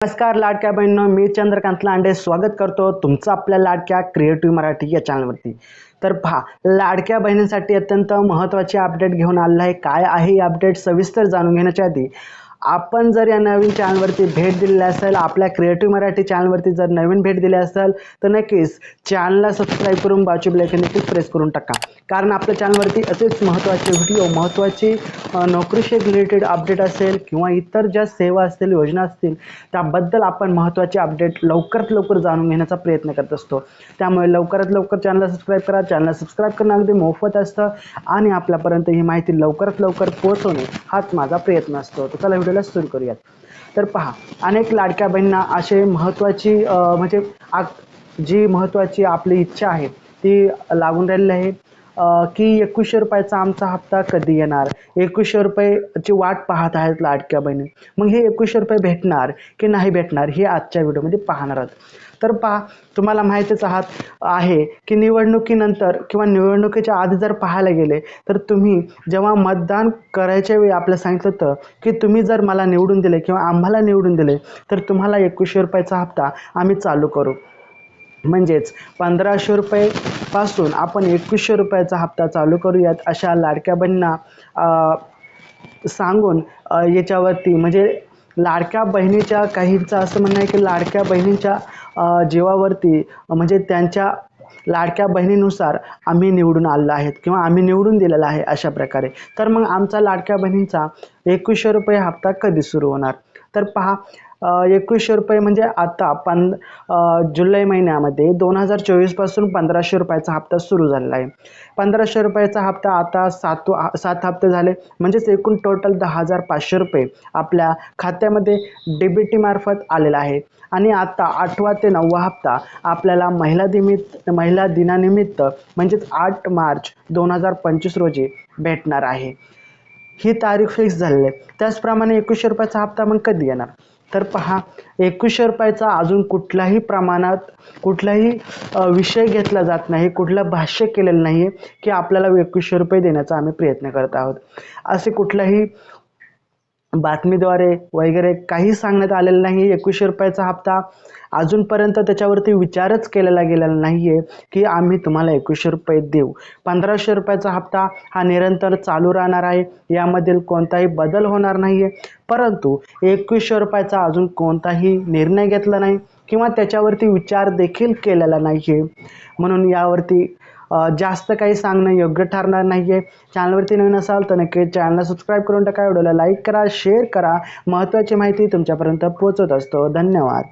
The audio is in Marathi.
नमस्कार लाडक्या बहिणींनो मी चंद्रकांत लांडे स्वागत करतो तुमचं आपल्या लाडक्या क्रिएटिव्ह मराठी या चॅनलवरती. तर पहा लाडक्या बहिणींसाठी अत्यंत महत्त्वाची अपडेट घेऊन आलेलं आहे. काय आहे ही अपडेट सविस्तर जाणून घेण्याच्या आधी आपण जर या नवीन चॅनलवरती भेट दिलेली असेल आपल्या क्रिएटिव्ह मराठी चॅनलवरती जर नवीन भेट दिली असेल तर नक्कीच चॅनलला सबस्क्राईब करून बाजू ब्लॅक नक्कीच प्रेस करून टाका. कारण आपल्या चॅनलवरती असेच महत्त्वाचे व्हिडिओ महत्त्वाची नोकरीशी रिलेटेड अपडेट असेल किंवा इतर ज्या सेवा असतील योजना असतील त्याबद्दल आपण महत्त्वाचे अपडेट लवकरात लवकर जाणून घेण्याचा प्रयत्न करत असतो. त्यामुळे लवकरात लवकर चॅनलला सबस्क्राईब करा. चॅनलला सबस्क्राईब करणं अगदी मोफत असतं आणि आपल्यापर्यंत ही माहिती लवकरात लवकर पोहोचवणे हाच माझा प्रयत्न असतो. तर चला व्हिडिओला सुरू करूयात. तर पहा अनेक लाडक्या बहिणींना असे महत्त्वाची म्हणजे आ- जी महत्त्वाची आपली इच्छा आहे ती लागून राहिलेली आहे. की एकवीसशे रुपयाचा आमचा हप्ता कधी येणार? एकवीसशे रुपयेची वाट पाहत आहेत लाडक्या बहिणी. मग हे एकवीसशे रुपये भेटणार की नाही भेटणार हे आजच्या व्हिडिओमध्ये पाहणार आहोत. तर पहा तुम्हाला माहितीच आहात आहे की निवडणुकीनंतर किंवा निवडणुकीच्या आधी जर पाहायला गेले तर तुम्ही जेव्हा मतदान करायच्या वेळी आपलं सांगितलं होतं की तुम्ही जर मला निवडून दिले किंवा आम्हाला निवडून दिले तर तुम्हाला एकवीसशे रुपयाचा हप्ता आम्ही चालू करू. म्हणजेच पंधराशे रुपये पासून आपण एकवीसशे रुपयाचा हप्ता चालू करूयात अशा लाडक्या बहिणींना सांगून याच्यावरती म्हणजे लाडक्या बहिणीच्या काहींचं असं म्हणणं आहे की लाडक्या बहिणींच्या जीवावरती म्हणजे त्यांच्या लाडक्या बहिणीनुसार आम्ही निवडून आलेलो आहेत किंवा आम्ही निवडून दिलेला आहे अशा प्रकारे. तर मग आमचा लाडक्या बहिणींचा एकवीसशे रुपये हप्ता कधी सुरू होणार? तर पहा एकवीसशे रुपये म्हणजे आता पं जुलै महिन्यामध्ये दोन हजार चोवीसपासून पंधराशे रुपयाचा हप्ता सुरू झालेला आहे. पंधराशे रुपयाचा हप्ता आता सात सात हप्ते झाले. म्हणजेच एकूण टोटल दहा हजार पाचशे रुपये आपल्या खात्यामध्ये डी बी टीमार्फत आलेला आहे. आणि आता आठवा ते नववा हप्ता आपल्याला महिला दिमित महिला दिनानिमित्त म्हणजेच आठ मार्च दोन हजार पंचवीस रोजी भेटणार आहे. ही तारीख फिक्स झालेली आहे. त्याचप्रमाणे एकवीसशे रुपयाचा हप्ता मग कधी येणार? तर पहा एकवीसशे रुपयाचा अजून कुठल्याही प्रमाणात कुठलाही विषय घेतला जात नाही कुठलं भाष्य केलेलं नाही आहे की आपल्याला एकवीसशे रुपये देण्याचा आम्ही प्रयत्न करत आहोत. असे कुठलाही बातमीद्वारे वगैरे काही सांगण्यात आलेलं नाही. एकवीसशे रुपयाचा हप्ता अजूनपर्यंत त्याच्यावरती विचारच केलेला गेलेला नाही आहे की आम्ही तुम्हाला एकवीसशे रुपये देऊ. पंधराशे रुपयाचा हप्ता हा निरंतर चालू राहणार आहे. यामधील कोणताही बदल होणार नाही आहे परंतु एकवीसशे रुपयाचा अजून कोणताही निर्णय घेतला नाही किंवा त्याच्यावरती विचार देखील केलेला नाही आहे म्हणून यावरती जास्त काही सांगणं योग्य ठरणार नाही आहे चॅनलवरती नवीन असाल तर नक्की चॅनलला सबस्क्राईब करून टाका. व्हिडिओला लाईक करा शेअर करा. महत्त्वाची माहिती तुमच्यापर्यंत पोहोचत असतो. धन्यवाद.